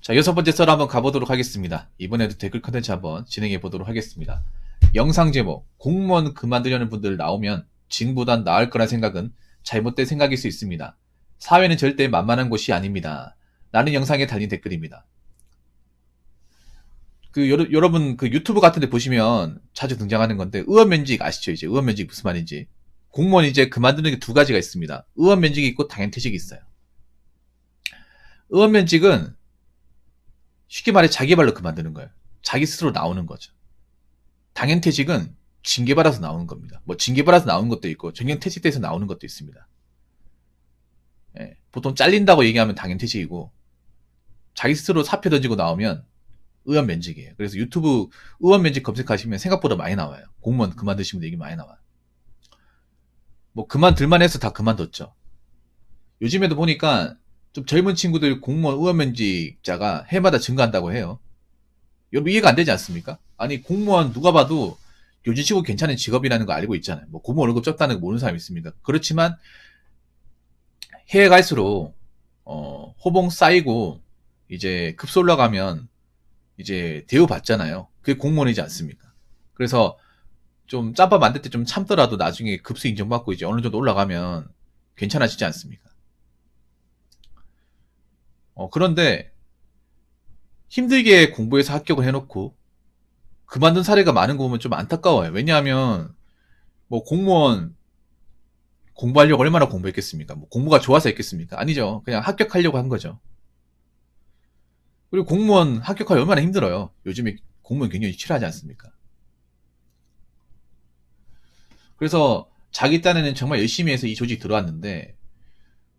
자, 여섯 번째 썰 한번 가보도록 하겠습니다. 이번에도 댓글 컨텐츠 한번 진행해 보도록 하겠습니다. 영상 제목, 공무원 그만두려는 분들 나오면 지금보단 나을 거란 생각은 잘못된 생각일 수 있습니다. 사회는 절대 만만한 곳이 아닙니다. 라는 영상에 달린 댓글입니다. 그 여러, 여러분 그 유튜브 같은 데 보시면 자주 등장하는 건데 의원면직 아시죠 이제 의원면직 무슨 말인지 공무원 이제 그만두는 게 두 가지가 있습니다. 의원면직이 있고 당연퇴직이 있어요. 의원면직은 쉽게 말해 자기 발로 그만두는 거예요. 자기 스스로 나오는 거죠. 당연퇴직은 징계받아서 나오는 겁니다. 뭐 징계받아서 나오는 것도 있고 정년퇴직돼서 나오는 것도 있습니다. 예, 보통 잘린다고 얘기하면 당연퇴직이고 자기 스스로 사표 던지고 나오면 의원 면직이에요. 그래서 유튜브 의원 면직 검색하시면 생각보다 많이 나와요. 공무원 그만두시면 얘기 많이 나와요. 뭐 그만둘만 해서 다 그만뒀죠. 요즘에도 보니까 좀 젊은 친구들 공무원 의원 면직자가 해마다 증가한다고 해요. 여러분 이해가 안 되지 않습니까? 아니 공무원 누가 봐도 요즘 치고 괜찮은 직업이라는 거 알고 있잖아요. 뭐 공무원 월급 적다는 거 모르는 사람이 있습니다. 그렇지만 해에 갈수록 어, 호봉 쌓이고 이제 급소 올라가면 이제 대우 받잖아요. 그게 공무원이지 않습니까? 그래서 좀 짬밥 만들 때 좀 참더라도 나중에 급수 인정받고 이제 어느 정도 올라가면 괜찮아지지 않습니까? 어, 그런데 힘들게 공부해서 합격을 해놓고 그만둔 사례가 많은 거 보면 좀 안타까워요. 왜냐하면 뭐 공무원 공부하려고 얼마나 공부했겠습니까? 뭐 공부가 좋아서 했겠습니까? 아니죠. 그냥 합격하려고 한 거죠. 그리고 공무원 합격하기 얼마나 힘들어요. 요즘에 공무원 굉장히 치열하지 않습니까? 그래서 자기 딴에는 정말 열심히 해서 이 조직 들어왔는데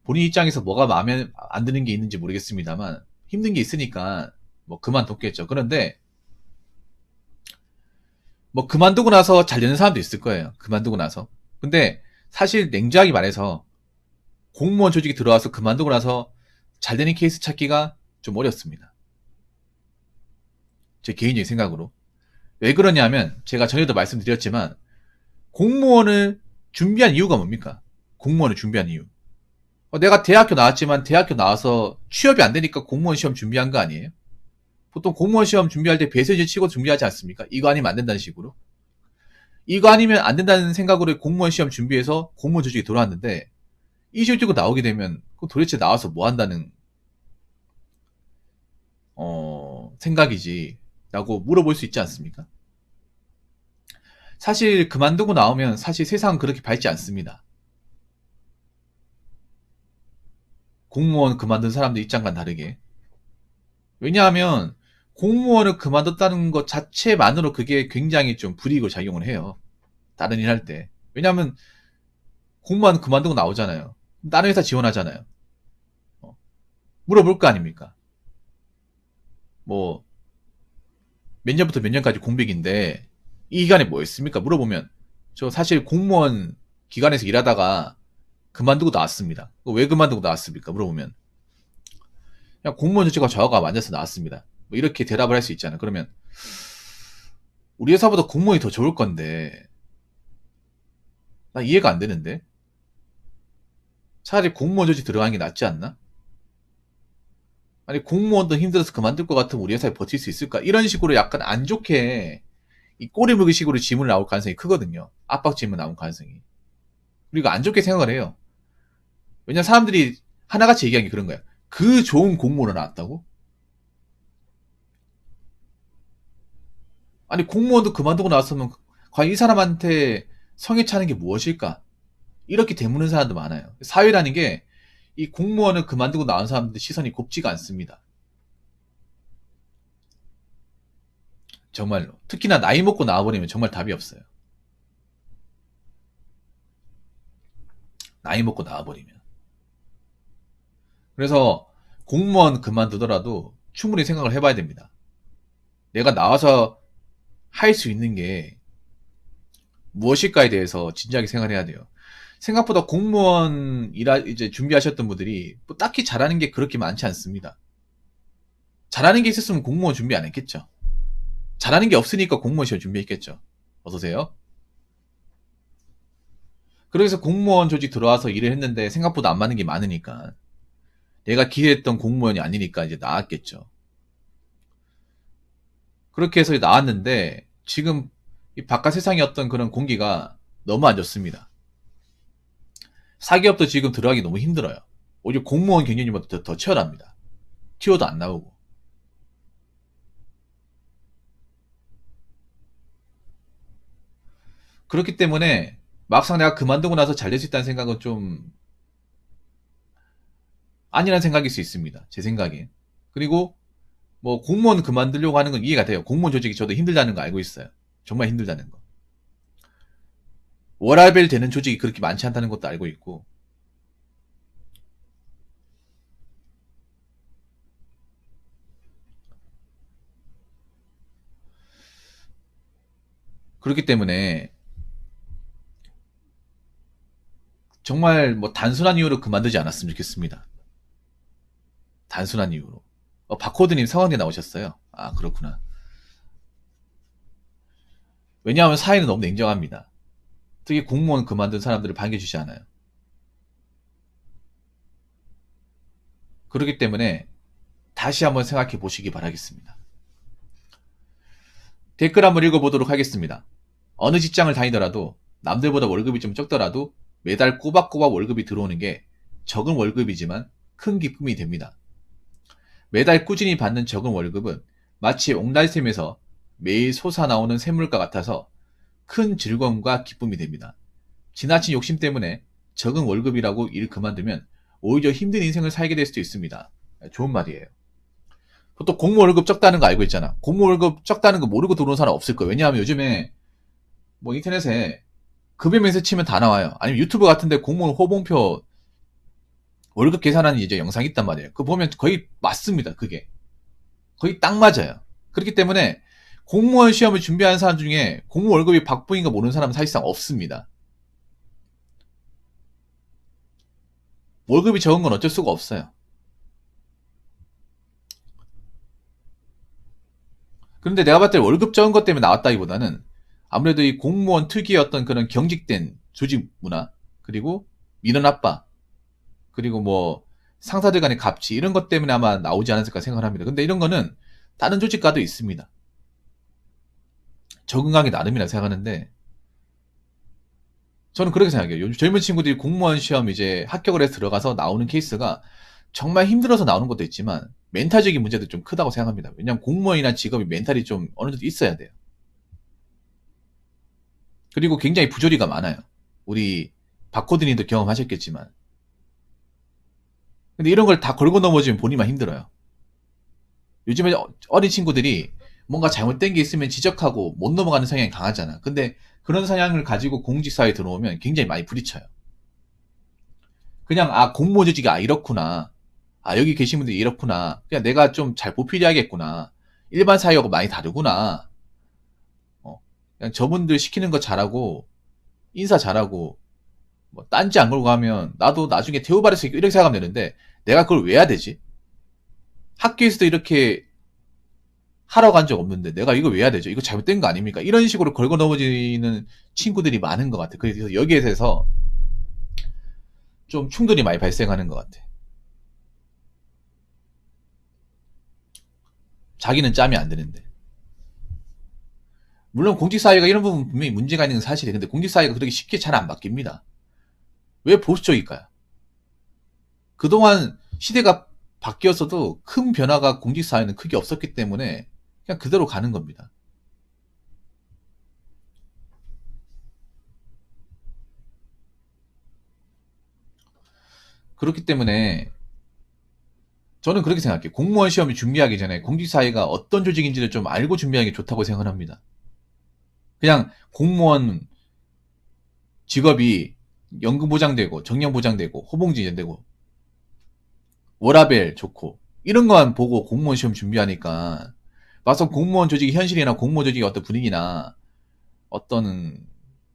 본인 입장에서 뭐가 마음에 안 드는 게 있는지 모르겠습니다만 힘든 게 있으니까 뭐 그만뒀겠죠. 그런데 뭐 그만두고 나서 잘 되는 사람도 있을 거예요. 그만두고 나서. 근데 사실 냉정하게 말해서 공무원 조직이 들어와서 그만두고 나서 잘 되는 케이스 찾기가 좀 어렵습니다. 제 개인적인 생각으로. 왜 그러냐면 제가 전에도 말씀드렸지만 공무원을 준비한 이유가 뭡니까? 공무원을 준비한 이유. 어, 내가 대학교 나왔지만 대학교 나와서 취업이 안 되니까 공무원 시험 준비한 거 아니에요? 보통 공무원 시험 준비할 때 배세지 치고 준비하지 않습니까? 이거 아니면 안 된다는 식으로. 이거 아니면 안 된다는 생각으로 공무원 시험 준비해서 공무원 조직에 들어왔는데 이 조직으로 나오게 되면 도대체 나와서 뭐 한다는 어, 생각이지 라고 물어볼 수 있지 않습니까? 사실 그만두고 나오면 사실 세상은 그렇게 밝지 않습니다. 공무원 그만둔 사람들 입장과 다르게. 왜냐하면 공무원을 그만뒀다는 것 자체만으로 그게 굉장히 좀 불이익을 작용을 해요. 다른 일 할 때. 왜냐하면 공무원 그만두고 나오잖아요. 다른 회사 지원하잖아요. 어. 물어볼 거 아닙니까? 뭐, 몇 년부터 몇 년까지 공백인데, 이 기간에 뭐 했습니까? 물어보면, 저 사실 공무원 기관에서 일하다가 그만두고 나왔습니다. 왜 그만두고 나왔습니까? 물어보면. 그냥 공무원 조치가 저하가 맞아서 나왔습니다. 뭐 이렇게 대답을 할 수 있잖아요. 그러면, 우리 회사보다 공무원이 더 좋을 건데, 나 이해가 안 되는데? 차라리 공무원 조직 들어가는 게 낫지 않나? 아니, 공무원도 힘들어서 그만둘 것 같으면 우리 회사에 버틸 수 있을까? 이런 식으로 약간 안 좋게, 이 꼬리 물기 식으로 질문을 나올 가능성이 크거든요. 압박 질문 나올 가능성이. 그리고 안 좋게 생각을 해요. 왜냐면 사람들이 하나같이 얘기하는 게 그런 거야. 그 좋은 공무원을 나왔다고? 아니, 공무원도 그만두고 나왔으면, 과연 이 사람한테 성에 차는 게 무엇일까? 이렇게 되묻는 사람도 많아요. 사회라는 게, 이 공무원을 그만두고 나온 사람들 시선이 곱지가 않습니다. 정말로. 특히나 나이 먹고 나와버리면 정말 답이 없어요. 나이 먹고 나와버리면. 그래서 공무원 그만두더라도 충분히 생각을 해봐야 됩니다. 내가 나와서 할 수 있는 게 무엇일까에 대해서 진지하게 생각해야 돼요. 생각보다 공무원 일하, 이제 준비하셨던 분들이 뭐 딱히 잘하는 게 그렇게 많지 않습니다. 잘하는 게 있었으면 공무원 준비 안 했겠죠. 잘하는 게 없으니까 공무원 시험 준비했겠죠. 어서오세요. 그래서 공무원 조직 들어와서 일을 했는데 생각보다 안 맞는 게 많으니까 내가 기대했던 공무원이 아니니까 이제 나왔겠죠. 그렇게 해서 나왔는데 지금 이 바깥 세상의 어떤 그런 공기가 너무 안 좋습니다. 사기업도 지금 들어가기 너무 힘들어요. 오히려 공무원 경쟁률보다 더, 더 치열합니다. 티오도 안 나오고. 그렇기 때문에 막상 내가 그만두고 나서 잘 될 수 있다는 생각은 좀 아니라는 생각일 수 있습니다. 제 생각엔. 그리고 뭐 공무원 그만두려고 하는 건 이해가 돼요. 공무원 조직이 저도 힘들다는 거 알고 있어요. 정말 힘들다는 거. 워라벨 되는 조직이 그렇게 많지 않다는 것도 알고 있고. 그렇기 때문에 정말 뭐 단순한 이유로 그만두지 않았으면 좋겠습니다. 단순한 이유로. 어, 바코드님 상황에 나오셨어요. 아, 그렇구나. 왜냐하면 사회는 너무 냉정합니다. 특히 공무원 그만둔 사람들을 반겨주지 않아요. 그렇기 때문에 다시 한번 생각해 보시기 바라겠습니다. 댓글 한번 읽어보도록 하겠습니다. 어느 직장을 다니더라도 남들보다 월급이 좀 적더라도 매달 꼬박꼬박 월급이 들어오는 게 적은 월급이지만 큰 기쁨이 됩니다. 매달 꾸준히 받는 적은 월급은 마치 옥날샘에서 매일 솟아나오는 샘물과 같아서 큰 즐거움과 기쁨이 됩니다. 지나친 욕심 때문에 적은 월급이라고 일 그만두면 오히려 힘든 인생을 살게 될 수도 있습니다. 좋은 말이에요. 보통 공무 월급 적다는 거 알고 있잖아. 공무 월급 적다는 거 모르고 들어온 사람 없을 거예요. 왜냐하면 요즘에 뭐 인터넷에 급여 면세 치면 다 나와요. 아니면 유튜브 같은데 공무원 호봉표 월급 계산하는 이제 영상이 있단 말이에요. 그거 보면 거의 맞습니다. 그게. 거의 딱 맞아요. 그렇기 때문에 공무원 시험을 준비하는 사람 중에 공무 월급이 박봉인가 모르는 사람은 사실상 없습니다. 월급이 적은 건 어쩔 수가 없어요. 그런데 내가 봤을 때 월급 적은 것 때문에 나왔다기보다는 아무래도 이 공무원 특유의 어떤 그런 경직된 조직 문화, 그리고 민원 압박, 그리고 뭐 상사들 간의 갑치 이런 것 때문에 아마 나오지 않았을까 생각을 합니다. 근데 이런 거는 다른 조직과도 있습니다. 적응하기 나름이라 생각하는데 저는 그렇게 생각해요. 요즘 젊은 친구들이 공무원 시험 이제 합격을 해서 들어가서 나오는 케이스가 정말 힘들어서 나오는 것도 있지만 멘탈적인 문제도 좀 크다고 생각합니다. 왜냐하면 공무원이나 직업이 멘탈이 좀 어느 정도 있어야 돼요. 그리고 굉장히 부조리가 많아요. 우리 바코드님도 경험하셨겠지만 근데 이런 걸 다 걸고 넘어지면 본인만 힘들어요. 요즘에 어린 친구들이 뭔가 잘못된 게 있으면 지적하고 못 넘어가는 성향이 강하잖아. 근데 그런 성향을 가지고 공직사회에 들어오면 굉장히 많이 부딪혀요. 그냥 아 공무원 조직이 아 이렇구나. 아 여기 계신 분들이 이렇구나. 그냥 내가 좀 잘 보필해야겠구나. 일반 사회하고 많이 다르구나. 어, 그냥 저분들 시키는 거 잘하고 인사 잘하고 뭐 딴지 안 걸고 가면 나도 나중에 대우발에서 이렇게 생각하면 되는데 내가 그걸 왜 해야 되지? 학교에서도 이렇게 하러 간 적 없는데 내가 이거 왜 해야 되죠? 이거 잘못된 거 아닙니까? 이런 식으로 걸고 넘어지는 친구들이 많은 것 같아. 그래서 여기에 대해서 좀 충돌이 많이 발생하는 것 같아. 자기는 짬이 안 드는데. 물론 공직사회가 이런 부분 분명히 문제가 있는 건 사실이에요. 근데 공직사회가 그렇게 쉽게 잘 안 바뀝니다. 왜 보수적일까요? 그동안 시대가 바뀌었어도 큰 변화가 공직사회는 크게 없었기 때문에 그냥 그대로 가는 겁니다. 그렇기 때문에 저는 그렇게 생각해요. 공무원 시험을 준비하기 전에 공직사회가 어떤 조직인지를 좀 알고 준비하는 게 좋다고 생각합니다. 그냥 공무원 직업이 연금 보장되고 정년 보장되고 호봉지 되고 워라벨 좋고 이런 것만 보고 공무원 시험 준비하니까 막상 공무원 조직의 현실이나 공무원 조직의 어떤 분위기나 어떤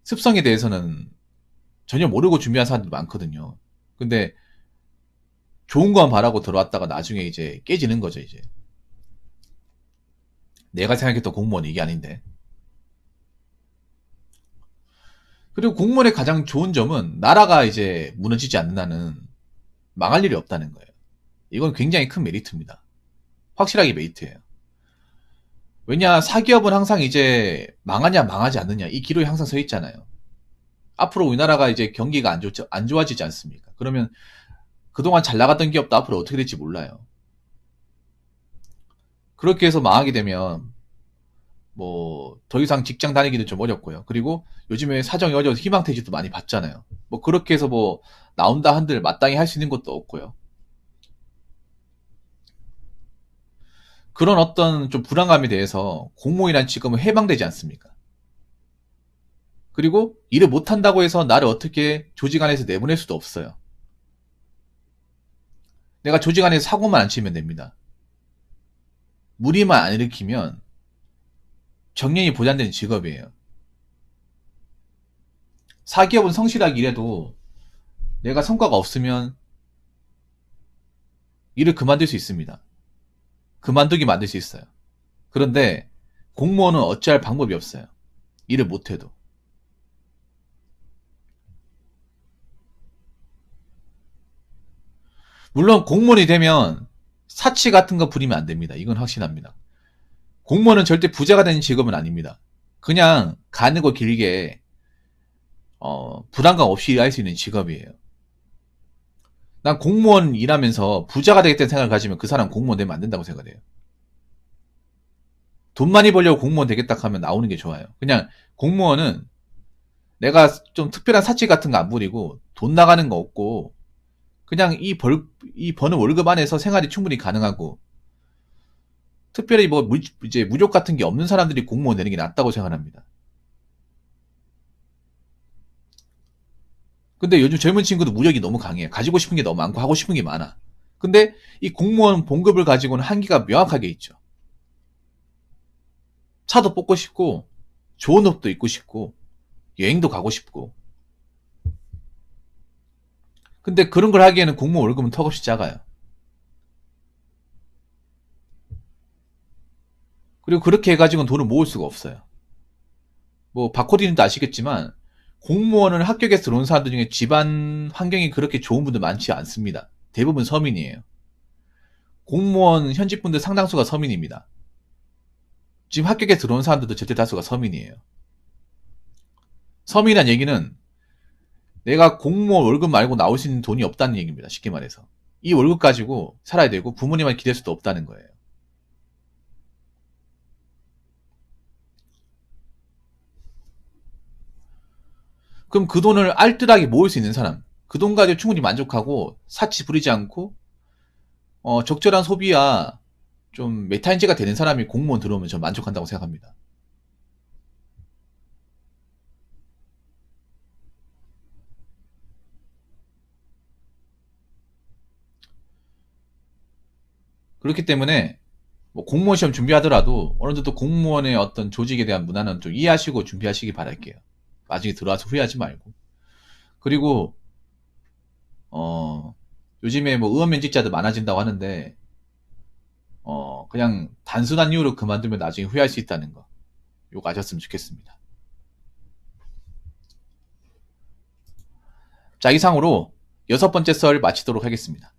습성에 대해서는 전혀 모르고 준비한 사람들 많거든요. 근데 좋은 거만 바라고 들어왔다가 나중에 이제 깨지는 거죠, 이제. 내가 생각했던 공무원이 이게 아닌데. 그리고 공무원의 가장 좋은 점은 나라가 이제 무너지지 않는다는 망할 일이 없다는 거예요. 이건 굉장히 큰 메리트입니다. 확실하게 메리트예요. 왜냐, 사기업은 항상 이제 망하냐, 망하지 않느냐, 이 기로에 항상 서 있잖아요. 앞으로 우리나라가 이제 경기가 안, 좋, 안 좋아지지 않습니까? 그러면 그동안 잘 나갔던 기업도 앞으로 어떻게 될지 몰라요. 그렇게 해서 망하게 되면, 뭐, 더 이상 직장 다니기도 좀 어렵고요. 그리고 요즘에 사정이 어려워서 희망퇴직도 많이 받잖아요. 뭐, 그렇게 해서 뭐, 나온다 한들 마땅히 할 수 있는 것도 없고요. 그런 어떤 좀 불안감에 대해서 공무원이란 직업은 해방되지 않습니까? 그리고 일을 못한다고 해서 나를 어떻게 조직 안에서 내보낼 수도 없어요. 내가 조직 안에서 사고만 안 치면 됩니다. 무리만 안 일으키면 정년이 보장되는 직업이에요. 사기업은 성실하게 일해도 내가 성과가 없으면 일을 그만둘 수 있습니다. 그만두게 만들 수 있어요. 그런데 공무원은 어찌할 방법이 없어요. 일을 못해도. 물론 공무원이 되면 사치 같은 거 부리면 안 됩니다. 이건 확신합니다. 공무원은 절대 부자가 되는 직업은 아닙니다. 그냥 가늘고 길게 어, 불안감 없이 일할 수 있는 직업이에요. 난 공무원 일하면서 부자가 되겠다는 생각을 가지면 그 사람 공무원 되면 안 된다고 생각해요. 돈 많이 벌려고 공무원 되겠다 하면 나오는 게 좋아요. 그냥 공무원은 내가 좀 특별한 사치 같은 거 안 부리고 돈 나가는 거 없고 그냥 이 벌, 이 버는 월급 안에서 생활이 충분히 가능하고 특별히 뭐 무, 이제 무력 같은 게 없는 사람들이 공무원 되는 게 낫다고 생각합니다. 근데 요즘 젊은 친구도 무력이 너무 강해요. 가지고 싶은 게 너무 많고 하고 싶은 게 많아. 근데 이 공무원 봉급을 가지고는 한계가 명확하게 있죠. 차도 뽑고 싶고, 좋은 옷도 입고 싶고, 여행도 가고 싶고. 근데 그런 걸 하기에는 공무원 월급은 턱없이 작아요. 그리고 그렇게 해가지고는 돈을 모을 수가 없어요. 뭐, 바코디님도 아시겠지만, 공무원을 합격해서 들어온 사람들 중에 집안 환경이 그렇게 좋은 분들 많지 않습니다. 대부분 서민이에요. 공무원 현직 분들 상당수가 서민입니다. 지금 합격에 들어온 사람들도 절대 다수가 서민이에요. 서민이란 얘기는 내가 공무원 월급 말고 나올 수 있는 돈이 없다는 얘기입니다. 쉽게 말해서. 이 월급 가지고 살아야 되고 부모님한테 기댈 수도 없다는 거예요. 그럼 그 돈을 알뜰하게 모을 수 있는 사람, 그 돈 가지고 충분히 만족하고 사치 부리지 않고 어, 적절한 소비와 좀 메타인지가 되는 사람이 공무원 들어오면 전 만족한다고 생각합니다. 그렇기 때문에 뭐 공무원 시험 준비하더라도 어느 정도 공무원의 어떤 조직에 대한 문화는 좀 이해하시고 준비하시기 바랄게요. 나중에 들어와서 후회하지 말고. 그리고 어 요즘에 뭐 의원 면직자들 많아진다고 하는데 어 그냥 단순한 이유로 그만두면 나중에 후회할 수 있다는 거. 요거 아셨으면 좋겠습니다. 자 이상으로 여섯 번째 썰 마치도록 하겠습니다.